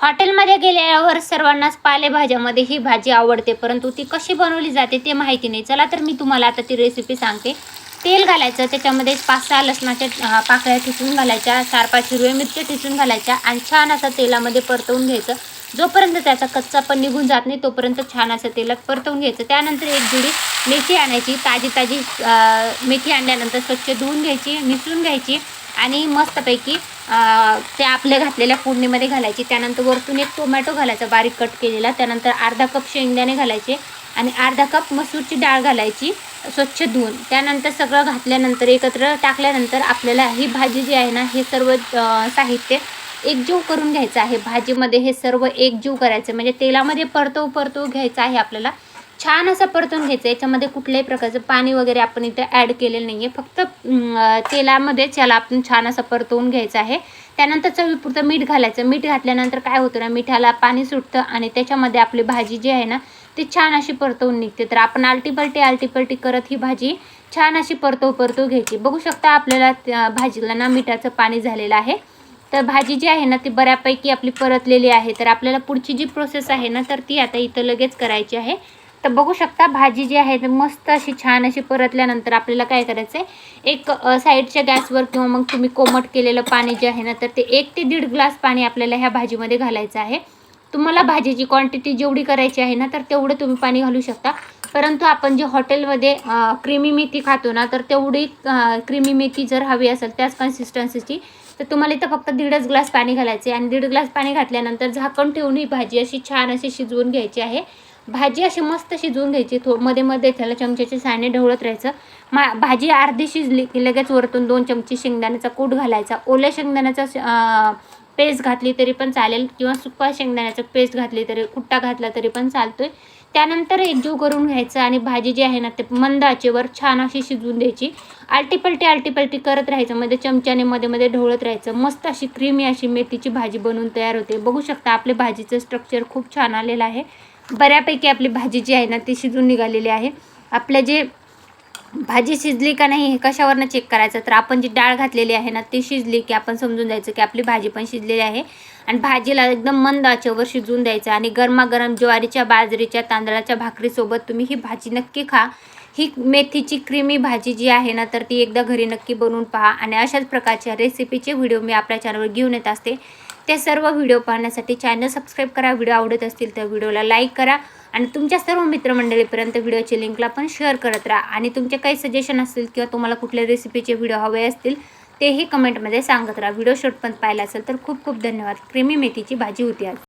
हॉटेलमध्ये गेल्यावर सर्वांनाच पालेभाज्यामध्ये ही भाजी आवडते परंतु ती कशी बनवली जाते ते माहिती नाही. चला तर मी तुम्हाला आता ती रेसिपी सांगते. तेल घालायचं त्याच्यामध्ये पाच सहा लसणाच्या पाकळ्या ठिसून घालायच्या चार पाच हिरव्या मिरच्या ठिसून घालायच्या आणि छान असं तेलामध्ये परतवून घ्यायचं. जोपर्यंत त्याचा कच्चा पण निघून जात नाही तोपर्यंत छान असं तेलात परतवून घ्यायचं. त्यानंतर एक जुडी मेथी आणायची. ताजी ताजी मेथी आणल्यानंतर स्वच्छ धुवून घ्यायची मिसळून घ्यायची. आणि मस्तपैकी ते आपल्या घातलेल्या फोडणीमध्ये घालायची. त्यानंतर वरतून एक टोमॅटो घालायचा बारीक कट केलेला. त्यानंतर अर्धा कप शेंगदाणे घालायचे आणि अर्धा कप मसूरची डाळ घालायची स्वच्छ धुवून. त्यानंतर सगळं घातल्यानंतर एकत्र टाकल्यानंतर आपल्याला ही भाजी जी आहे ना हे सर्व साहित्य एकजीव करून घ्यायचं आहे. भाजीमध्ये हे सर्व एकजीव करायचं. म्हणजे तेलामध्ये परतव परतव घ्यायचं आहे आपल्याला. छान असं परतून घ्यायचं. याच्यामध्ये कुठल्याही प्रकारचं पाणी वगैरे आपण इथं ॲड केलेलं नाही आहे फक्त तेलामध्येच याला आपण छान असं परतवून घ्यायचं आहे. त्यानंतर चवीपुरतं मीठ घालायचं. मीठ घातल्यानंतर काय होतं ना मिठाला पाणी सुटतं आणि त्याच्यामध्ये आपली भाजी जी आहे ना ती छान अशी परतवून निघते. तर आपण आलटीपलटी आलटीपलटी करत ही भाजी छान अशी परतव परतव घ्यायची. बघू शकता आपल्याला त्या भाजीला ना मिठाचं पाणी झालेलं आहे. तर भाजी जी आहे ना ती बऱ्यापैकी आपली परतलेली आहे. तर आपल्याला पुढची जी प्रोसेस आहे ना तर ती आता इथं लगेच करायची आहे. तर बघू शकता भाजी जी आहे ती मस्त अशी छान अशी परतल्यानंतर आपल्याला काय करायचं आहे एक साईडच्या गॅसवर किंवा मग तुम्ही कोमट केलेलं पाणी जे आहे ना तर ते एक ते दीड ग्लास पाणी आपल्याला ह्या भाजीमध्ये घालायचं आहे. तुम्हाला भाजीची क्वांटिटी जेवढी करायची आहे ना तर तेवढं तुम्ही पाणी घालू शकता. परंतु आपण जे हॉटेलमध्ये क्रीमी मेथी खातो ना तर तेवढी क्रीमी मेथी जर हवी असेल त्याच कन्सिस्टन्सीची तर तुम्हाला इथं फक्त दीडच ग्लास पाणी घालायचे आणि दीड ग्लास पाणी घातल्यानंतर झाकण ठेवून ही भाजी अशी छान अशी शिजवून घ्यायची आहे. भाजी अशी मस्त शिजवून घ्यायची. थो मध्ये मध्ये त्याला चमच्याचे साने ढवळत राहायचं. मा भाजी अर्धी शिजली की लगेच वरतून दोन चमचे शेंगदाण्याचा कूट घालायचा. ओल्या शेंगदाण्याचा पेस्ट घातली तरी पण चालेल किंवा सुका शेंगदाण्याचा पेस्ट घातली तरी कुट्टा घातला तरी पण चालतोय. त्यानंतर एकजीव करून घ्यायचं आणि भाजी जी आहे ना ते मंद आचेवर छान अशी शिजवून द्यायची. आलटीपलटी आलटीपलटी करत राहायचं. मध्ये चमच्याने मध्ये मध्ये ढवळत राहायचं. मस्त अशी क्रीमी अशी मेथीची भाजी बनवून तयार होते. बघू शकता आपल्या भाजीचं स्ट्रक्चर खूप छान आलेलं आहे. बऱ्यापैकी आपली भाजी जी आहे ना ती शिजून निघालेली आहे. आपल्या जे भाजी शिजली का नाही हे कशावरनं चेक करायचं? तर आपण जी डाळ घातलेली आहे ना ती शिजली की आपण समजून जायचं की आपली भाजी पण शिजलेली आहे. आणि भाजीला एकदम मंद आचेवर शिजवून द्यायचं आणि गरमागरम ज्वारीच्या बाजरीच्या तांदळाच्या भाकरीसोबत तुम्ही ही भाजी नक्की खा. ही मेथीची क्रीमी भाजी जी आहे ना तर ती एकदा घरी नक्की बनवून पहा आणि अशाच प्रकारच्या रेसिपीचे व्हिडिओ मी आपल्या चॅनलवर घेऊन येत असते. ते सर्व व्हिडिओ पाहण्यासाठी चॅनल सबस्क्राईब करा. व्हिडिओ आवडत असतील तर व्हिडिओला लाईक करा. आणि तुमच्या सर्व मित्रमंडळीपर्यंत व्हिडिओची लिंकला पण शेअर करत राहा. आणि तुमचे काही सजेशन असतील किंवा तुम्हाला कुठल्या रेसिपीचे व्हिडिओ हवे असतील तेही कमेंटमध्ये सांगत राहा. व्हिडिओ शॉर्टपर्यंत पाहिला असेल तर खूप खूप धन्यवाद. क्रीमी मेथीची भाजी होती आज.